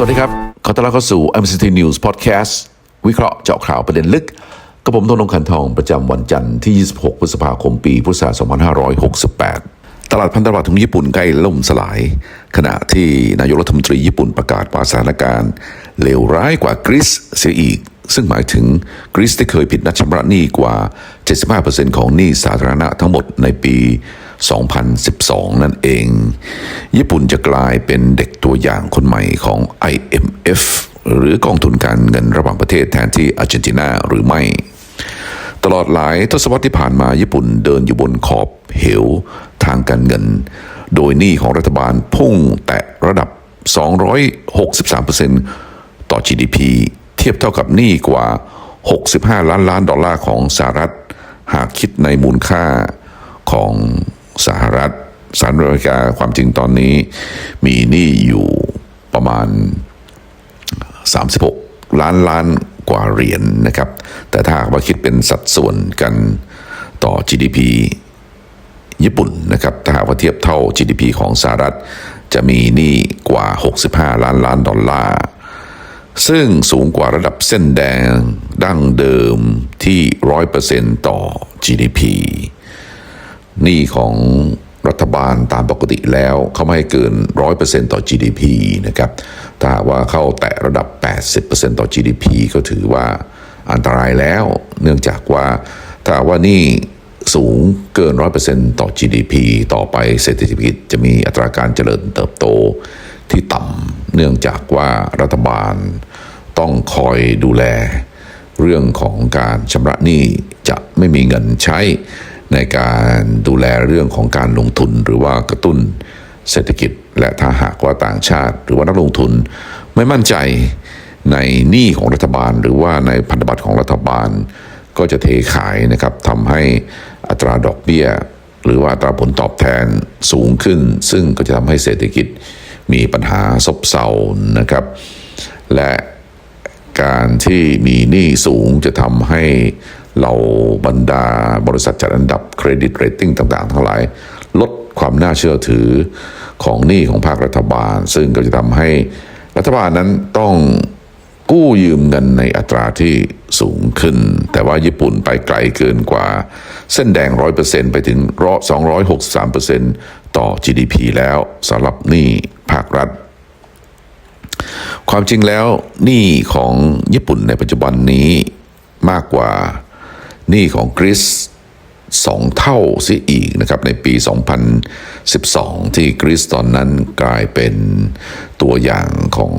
สวัสดีครับ ขอต้อนรับเข้าสู่ MCT News Podcast วิเคราะห์เจาะข่าวประเด็นลึกกับผมธนงคันทองประจำวันจันทร์ที่ 26 พฤษภาคมปีพุทธศักราช2568 ตลาดพันธบัตรของญี่ปุ่นใกล้ล่มสลาย ขณะที่นายกรัฐมนตรีญี่ปุ่นประกาศว่าสถานการณ์เลวร้ายกว่ากรีซเสียอีก ซึ่งหมายถึงกรีซที่เคยผิดนัดชำระหนี้กว่า 75%ของหนี้สาธารณะทั้งหมดในปี 2012 นั่นเอง ญี่ปุ่นจะกลายเป็นเด็กตัวอย่างคนใหม่ของ IMF หรือกองทุนการเงินระหว่างประเทศแทนที่อาร์เจนตินาหรือไม่ ตลอดหลายทศวรรษที่ผ่านมาญี่ปุ่นเดินอยู่บนขอบเหวทางการเงิน โดยหนี้ของรัฐบาลพุ่งแตะระดับ 263%ต่อ GDP เทียบเท่ากับหนี้กว่า 65 ล้านล้านดอลลาร์ของสหรัฐ หากคิดในมูลค่าของ สหรัฐสหรัฐอเมริกาความจริงตอนนี้มีหนี้อยู่ประมาณ 36 ล้านล้านกว่าเหรียญนนะครับ แต่ถ้าว่าคิดเป็นสัดส่วนกันต่อ GDP ญี่ปุ่นนะครับ ถ้าหากว่าเทียบเท่า GDP ของสหรัฐ จะมีหนี้กว่า 65 ล้านล้านดอลลาร์ ซึ่งสูงกว่าระดับเส้นแดงดั้งเดิมที่ 100%ต่อ GDP หนี้ของรัฐบาลตามปกติแล้วเขาไม่ให้เกิน 100%ต่อ GDP นะครับถ้าว่าเข้าแตะระดับ 80%ต่อ GDP ก็ถือว่าอันตรายแล้ว เนื่องจากว่าถ้าว่านี่สูงเกิน 100%ต่อ GDP ต่อไปเศรษฐกิจจะมีอัตราการเจริญเติบโตที่ต่ำเนื่องจากว่ารัฐบาลต้องคอยดูแล เรื่องของการชำระหนี้จะไม่มีเงินใช้ ในการดูแลเรื่องของการลงทุนหรือว่ากระตุ้นเศรษฐกิจ และถ้าหากว่าต่างชาติ หรือว่านักลงทุนไม่มั่นใจในหนี้ของรัฐบาล หรือว่าในพันธบัตรของรัฐบาล ก็จะเทขายนะครับทำให้อัตราดอกเบี้ย หรือว่าอัตราผลตอบแทนสูงขึ้น ซึ่งก็จะทำให้เศรษฐกิจมีปัญหาซบเซานะครับ และการที่มีหนี้สูงจะทำให้ เราบรรดาบริษัทจัดอันดับเครดิตเรตติ้งต่างๆ ทั้งหลาย ลดความน่าเชื่อถือของหนี้ของภาครัฐบาล ซึ่งก็จะทำให้รัฐบาลนั้นต้องกู้ยืมเงินในอัตราที่สูงขึ้น แต่ว่าญี่ปุ่นไปไกลเกินกว่า เส้นแดง 100%ไปถึงร้อย263%ต่อ GDP แล้วสำหรับหนี้ภาครัฐ ความจริงแล้วหนี้ของญี่ปุ่นในปัจจุบันนี้มากกว่า หนี้ของกรีซสองเท่าซิอีกนะครับในปี 2012 ที่กรีซตอนนั้นกลายเป็นตัวอย่างของ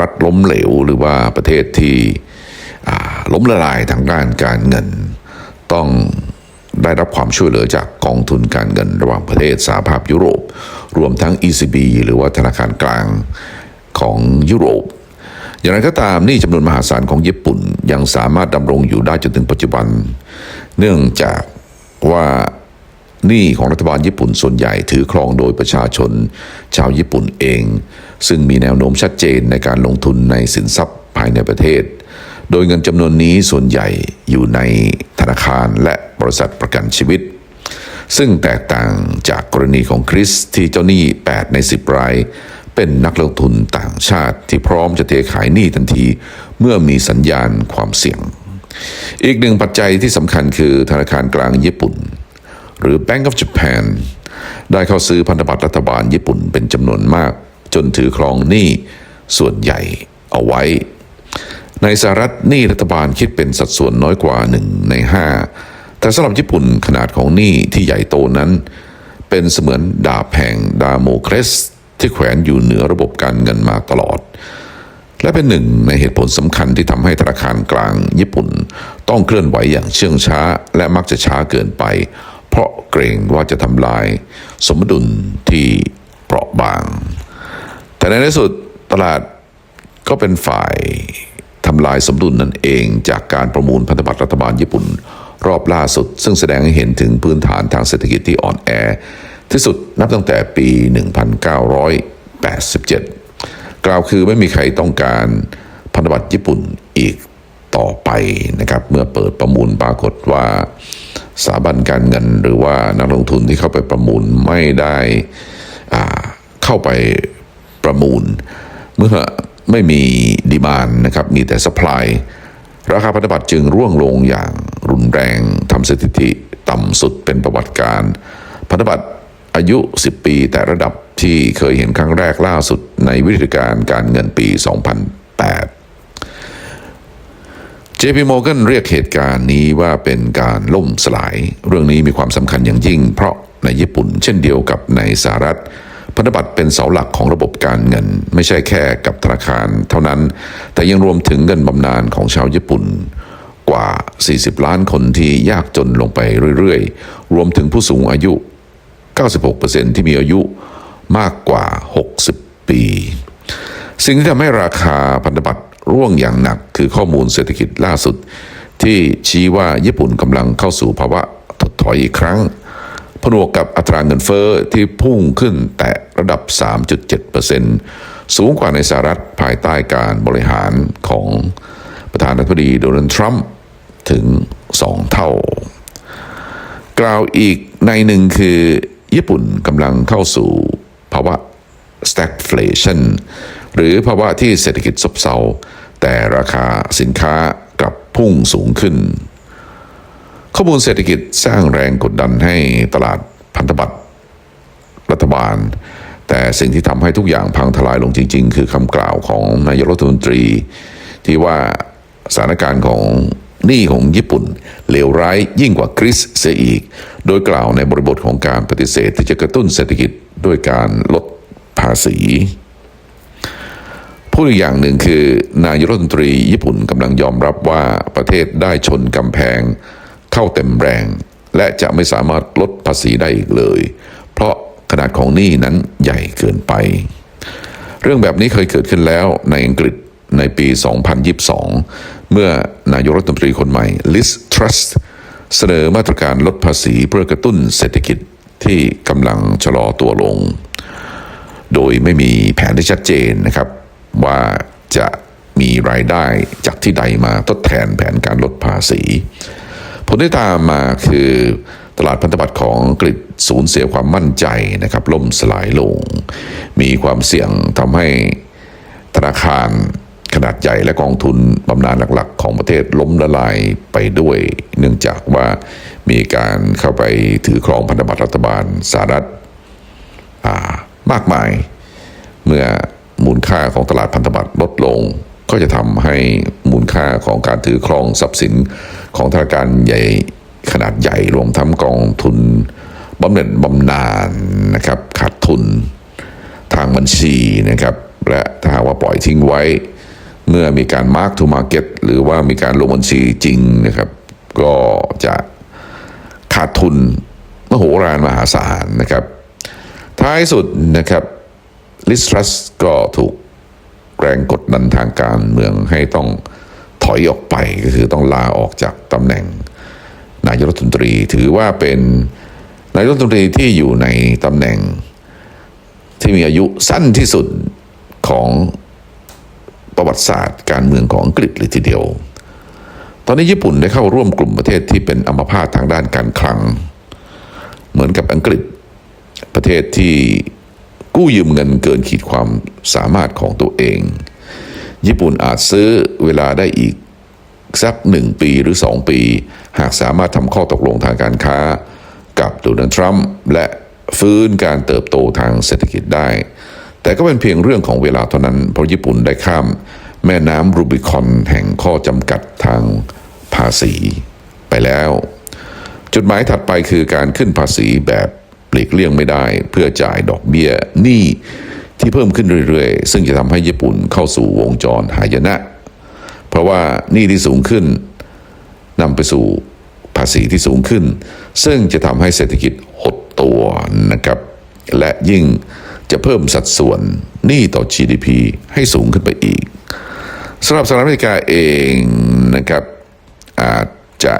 รัฐล้มเหลวหรือว่าประเทศที่ล้มละลายทางด้านการเงิน ต้องได้รับความช่วยเหลือจากกองทุนการเงินระหว่างประเทศสหภาพยุโรป รวมทั้ง ECB หรือว่าธนาคารกลางของยุโรป อย่างไรก็ตามหนี่จำนวนมหาศาลของญี่ปุ่นยังสามารถดำรงอยู่ได้จนถึงปัจจุบัน เนื่องจากว่าหนี้ของรัฐบาลญี่ปุ่นส่วนใหญ่ถือครองโดยประชาชน ชาวญี่ปุ่นเอง ซึ่งมีแนวโน้มชัดเจนในการลงทุนในสินทรัพย์ภายในประเทศ โดยเงินจำนวนนี้ส่วนใหญ่อยู่ในธนาคารและบริษัทประกันชีวิต ซึ่งแตกต่างจากกรณีของคริสที่เจ้าหนี้ 8 ใน 10 ราย เป็นนักลงทุนต่างชาติที่พร้อมจะเทขายหนี้ทันที เมื่อมีสัญญาณความเสี่ยง อีกหนึ่งปัจจัยที่สำคัญคือธนาคารกลางญี่ปุ่น หรือ Bank of Japan ได้เข้าซื้อพันธบัตรรัฐบาลญี่ปุ่นเป็นจำนวนมาก จนถือครองหนี้ส่วนใหญ่เอาไว้ ในสหรัฐหนี้รัฐบาลคิดเป็นสัดส่วนน้อยกว่าหนึ่งในห้าแต่สำหรับญี่ปุ่นขนาดของหนี้ที่ใหญ่โตนั้น เป็นเสมือนดาบแห่งดาโมเครส ที่แขวนอยู่เหนือระบบการเงินมาตลอด และเป็นหนึ่งในเหตุผลสำคัญที่ทำให้ธนาคารกลางญี่ปุ่น ต้องเคลื่อนไหวอย่างเชื่องช้า และมักจะช้าเกินไป เพราะเกรงว่าจะทำลาย สมดุลที่เปราะบาง แต่ในที่สุดตลาดก็เป็นฝ่ายทำลายสมดุลนั่นเองจากการประมูลพันธบัตรรัฐบาลญี่ปุ่น รอบล่าสุด ซึ่งแสดงให้เห็นถึงพื้นฐานทางเศรษฐกิจที่อ่อนแอ ที่สุดนับตั้งแต่ปี 1987 กล่าวคือไม่มีใครต้องการพันธบัตรญี่ปุ่นอีกต่อไปนะครับ เมื่อเปิดประมูลปรากฏว่าสถาบันการเงินหรือว่านักลงทุนที่เข้าไปประมูลไม่ได้เข้าไปประมูล เมื่อไม่มีดีมานนะครับมีแต่สป라이ราคาพันธบัตรจึงร่วงลงอย่างรุนแรงทำสถิติต่ำสุดเป็นประวัติการ พันธบัตร อายุ 10 ปี แต่ระดับที่เคยเห็นครั้งแรกล่าสุดในวิธีการการเงินปี 2008 JP Morgan เรียกเหตุการณ์นี้ว่าเป็นการล่มสลาย เรื่องนี้มีความสำคัญอย่างยิ่ง เพราะในญี่ปุ่นเช่นเดียวกับในสหรัฐพันธบัตรเป็นเสาหลักของระบบการเงิน ไม่ใช่แค่กับธนาคารเท่านั้น แต่ยังรวมถึงเงินบำนาญของชาวญี่ปุ่นกว่า 40 ล้านคนที่ยากจนลงไปเรื่อย ๆ รวมถึงผู้สูงอายุ 96%ที่มีอายุมากกว่า 60 ปี สิ่งที่ทำให้ราคาพันธบัตรร่วงอย่างหนักคือข้อมูลเศรษฐกิจล่าสุด ที่ชี้ว่าญี่ปุ่นกำลังเข้าสู่ภาวะถดถอยอีกครั้ง ผนวกกับอัตราเงินเฟอ้อที่พุ่งขึ้นแต่ระดับ 3.7%สูงกว่าในสหรัฐภายใต้การบริหารของประธานาธิบดีโดนัลด์ทรัมป์ถึง 2 เท่า กล่าวอีกในหนึ่งคือ ญี่ปุ่นกำลังเข้าสู่ภาวะ stagflation หรือภาวะที่เศรษฐกิจซบเซา แต่ราคาสินค้ากลับพุ่งสูงขึ้น ข้อมูลเศรษฐกิจสร้างแรงกดดันให้ตลาดพันธบัตรรัฐบาล แต่สิ่งที่ทำให้ทุกอย่างพังทลายลงจริง ๆ คือคำกล่าวของนายกรัฐมนตรี ที่ว่า สถานการณ์ของหนี้ของญี่ปุ่นเลวร้ายยิ่งกว่ากรีซเสียอีก โดยกล่าวในบริบทของการปฏิเสธที่จะกระตุ้นเศรษฐกิจด้วยการลดภาษีพูดอีกอย่างหนึ่งคือนายรัฐมนตรีญี่ปุ่นกำลังยอมรับว่าประเทศได้ชนกำแพงเข้าเต็มแรง และจะไม่สามารถลดภาษีได้อีกเลย เพราะขนาดของหนี้นั้นใหญ่เกินไป เรื่องแบบนี้เคยเกิดขึ้นแล้วในอังกฤษ ในปี 2022 เมื่อนายกรัฐมนตรีคนใหม่ลิสทรัสเสนอมาตรการลดภาษีเพื่อกระตุ้นเศรษฐกิจที่กำลังชะลอตัวลง โดยไม่มีแผนที่ชัดเจนนะครับ ว่าจะมีรายได้จากที่ใดมาทดแทนแผนการลดภาษี ผลที่ตามมาคือตลาดพันธบัตรของอังกฤษสูญเสียความมั่นใจนะครับล่มสลายลง มีความเสี่ยงทำให้ธนาคาร ขนาดใหญ่และกองทุนบำนาญหลักๆ ของประเทศล้มละลายไปด้วย เนื่องจากว่ามีการเข้าไปถือครองพันธบัตรรัฐบาลสหรัฐมากมาย เมื่อมูลค่าของตลาดพันธบัตรลดลง ก็จะทำให้มูลค่าของการถือครองทรัพย์สินของธนาคารใหญ่ขนาดใหญ่รวมทั้งกองทุนบำเหน็จบำนาญนะครับขาดทุนทางบัญชีนะครับและถ้าหากว่าปล่อยทิ้งไว้ เมื่อมีการ mark to market หรือว่ามีการลงบัญชีจริงนะครับ ก็จะขาดทุนมโหฬารมหาศาลนะครับ ท้ายสุดนะครับลิสทรัสก็ถูกแรงกดดันทางการเมืองให้ต้องถอยออกไปก็คือต้องลาออกจากตำแหน่ง นายกรัฐมนตรีถือว่าเป็นนายกรัฐมนตรีที่อยู่ในตำแหน่งที่มีอายุสั้นที่สุดของ ประวัติศาสตร์การเมืองของอังกฤษเลยทีเดียว ตอนนี้ญี่ปุ่นได้เข้าร่วมกลุ่มประเทศที่เป็นอัมพาตทางด้านการคลัง เหมือนกับอังกฤษประเทศที่กู้ยืมเงินเกินขีดความสามารถของตัวเอง ญี่ปุ่นอาจซื้อเวลาได้อีกสักหนึ่งปีหรือสองปี หากสามารถทำข้อตกลงทางการค้ากับโดนัลด์ทรัมป์และฟื้นการเติบโตทางเศรษฐกิจได้ แต่ก็เป็นเพียงเรื่องของเวลาเท่านั้นเพราะญี่ปุ่นได้ข้าม แม่น้ำรูบิคอนแห่งข้อจำกัดทางภาษีไปแล้ว จุดหมายถัดไปคือการขึ้นภาษีแบบปลีกเลี่ยงไม่ได้ เพื่อจ่ายดอกเบี้ยหนี้ที่เพิ่มขึ้นเรื่อยๆ ซึ่งจะทำให้ญี่ปุ่นเข้าสู่วงจรหายนะ เพราะว่าหนี้ที่สูงขึ้นนำไปสู่ภาษีที่สูงขึ้น ซึ่งจะทำให้เศรษฐกิจหดตัวนะครับ และยิ่ง จะเพิ่มสัดส่วนหนี้ต่อ GDP ให้สูงขึ้นไปอีกสำหรับสหรัฐอเมริกาเองนะครับอาจจะ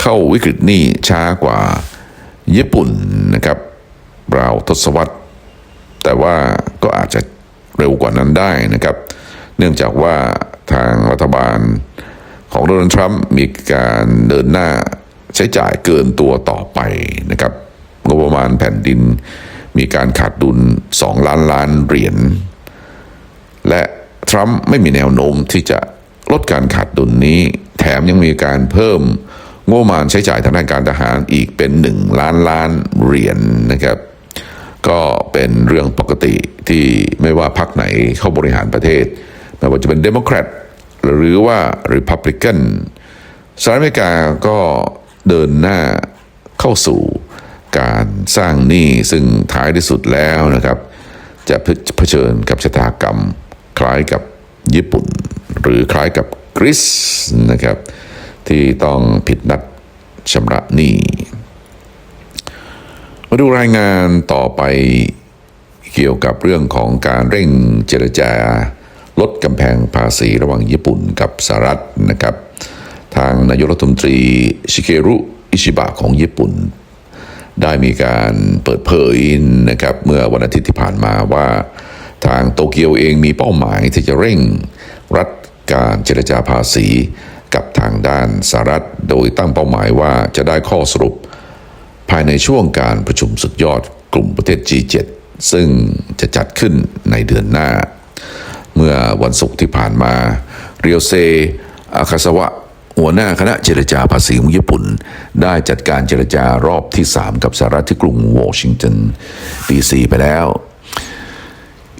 เข้าวิกฤตหนี้ช้ากว่าญี่ปุ่นนะครับราวทศวรรษ แต่ว่าก็อาจจะเร็วกว่านั้นได้นะครับ เนื่องจากว่าทางรัฐบาลของโดนัลด์ทรัมป์มีการเดินหน้าใช้จ่ายเกินตัวต่อไปนะครับงบประมาณแผ่นดิน มีการขาดดุล 2 ล้านล้านเหรียญ และทรัมป์ไม่มีแนวโน้มที่จะลดการขาดดุลนี้ แถมยังมีการเพิ่มงบประมาณใช้จ่ายทางด้านการทหารอีกเป็นหนึ่งล้านล้านเหรียญนะครับ ก็เป็นเรื่องปกติที่ไม่ว่าพรรคไหนเข้าบริหารประเทศไม่ว่าจะเป็นเดโมแครตหรือว่าริพับลิกันสหรัฐอเมริกาก็เดินหน้าเข้าสู่ การสร้างหนี้ซึ่งท้ายที่สุดแล้วนะครับ จะเผชิญกับชะตากรรม คล้ายกับญี่ปุ่น หรือคล้ายกับกรีซนะครับ ที่ต้องผิดนัดชำระหนี้มาดูรายงานต่อไปเกี่ยวกับเรื่องของการเร่งเจรจา ลดกำแพงภาษีระหว่างญี่ปุ่นกับสหรัฐนะครับ ทางนายกรัฐมนตรี ชิเกรุ อิชิบะของญี่ปุ่น ได้มีการเปิดเผยนะครับเมื่อวันอาทิตย์ที่ผ่านมาว่า ทางโตเกียวเองมีเป้าหมายที่จะเร่ง รัดการเจรจาภาษี กับทางด้านสหรัฐ โดยตั้งเป้าหมายว่าจะได้ข้อสรุป ภายในช่วงการประชุมสุดยอดกลุ่มประเทศ G7 ซึ่งจะจัดขึ้นในเดือนหน้า เมื่อวันศุกร์ที่ผ่านมา เรียวเซอาคาสวะ หัวหน้าคณะเจรจาภาษีของญี่ปุ่น ได้จัดการเจรจารอบที่ 3 กับสหรัฐที่กรุงวอชิงตันดีซีไปแล้ว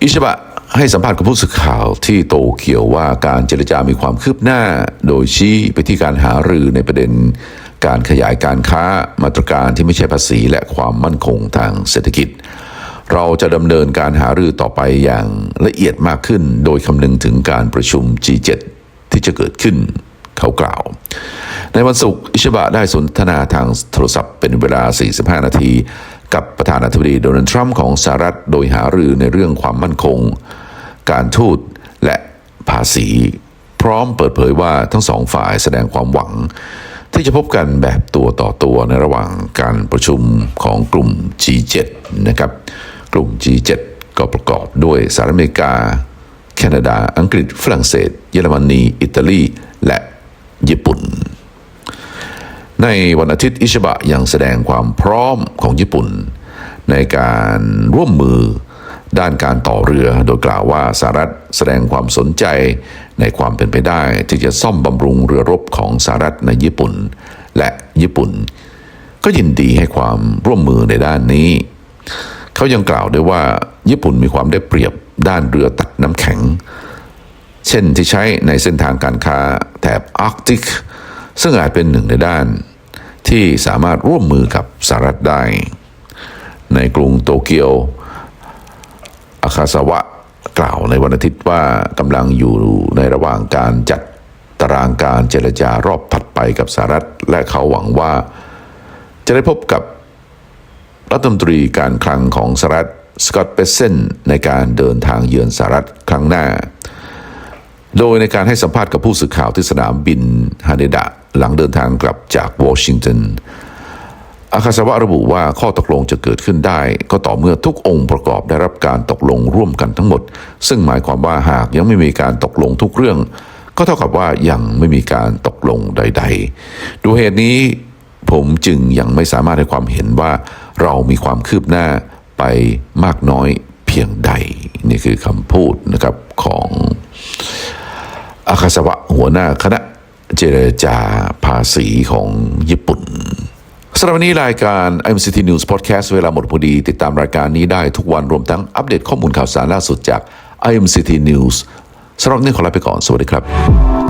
อิชิบะให้สัมภาษณ์กับผู้สื่อข่าวที่โตเกียวว่าการเจรจามีความคืบหน้า โดยชี้ไปที่การหารือในประเด็น การขยายการค้ามาตรการที่ไม่ใช่ภาษีและความมั่นคงทางเศรษฐกิจ เราจะดำเนินการหารือต่อไปอย่างละเอียดมากขึ้น โดยคำนึงถึงการประชุม G7 ที่จะเกิดขึ้น เขากล่าว ในวันศุกร์อิชบะได้สนทนาทางโทรศัพท์เป็นเวลา 45 นาที กับประธานาธิบดีโดนัลด์ทรัมป์ของสหรัฐโดยหารือในเรื่องความมั่นคง การทูตและภาษี พร้อมเปิดเผยว่าทั้งสองฝ่ายแสดงความหวัง ที่จะพบกันแบบตัวต่อตัวในระหว่างการประชุมของกลุ่ม G7 นะครับกลุ่ม G7 ก็ประกอบด้วยสหรัฐอเมริกา แคนาดา อังกฤษ ฝรั่งเศส เยอรมนี อิตาลี และ ญี่ปุ่น ในวันอาทิตย์อิชิบะยังแสดงความพร้อมของญี่ปุ่น ในการร่วมมือด้านการต่อเรือโดยกล่าวว่าสหรัฐแสดงความสนใจในความเป็นไปได้ที่จะซ่อมบำรุงเรือรบของสหรัฐในญี่ปุ่น และญี่ปุ่น ก็ยินดีให้ความร่วมมือในด้านนี้ เขายังกล่าวด้วยว่าญี่ปุ่นมีความได้เปรียบด้านเรือตัดน้ำแข็ง เช่นที่ใช้ในเส้นทางการค้าแถบอาร์กติก ซึ่งอาจเป็นหนึ่งในด้านที่สามารถร่วมมือกับสหรัฐได้ ในกรุงโตเกียว อาคาซาวะกล่าวในวันอาทิตย์ว่ากำลังอยู่ในระหว่างการจัดตารางการเจรจารอบถัดไปกับสหรัฐ และเขาหวังว่า จะได้พบกับรัฐมนตรีการคลังของสหรัฐสกอตต์เปเซนในการเดินทางเยือนสหรัฐครั้งหน้า โดยในการให้สัมภาษณ์กับผู้สื่อข่าวที่สนามบินฮาเนดะหลังเดินทางกลับจากวอชิงตันอาคาซาวะระบุว่าข้อตกลงจะเกิดขึ้นได้ ก็ต่อเมื่อทุกองค์ประกอบได้รับการตกลงร่วมกันทั้งหมด ซึ่งหมายความว่าหากยังไม่มีการตกลงทุกเรื่อง ก็เท่ากับว่ายังไม่มีการตกลงใด ๆ ดูเหตุนี้ผมจึงยังไม่สามารถให้ความเห็นว่าเรามีความคืบหน้าไปมากน้อยเพียงใด นี่คือคำพูดนะครับของ อาคาสวะหัวหน้าคณะเจรจาภาษีของญี่ปุ่นสำหรับวันนี้รายการ MCT News Podcast เวลาหมดพอดี ติดตามรายการนี้ได้ทุกวันรวมทั้งอัปเดตข้อมูลข่าวสารล่าสุดจาก IMCT News สำหรับนี้ขอลาไปก่อน สวัสดีครับ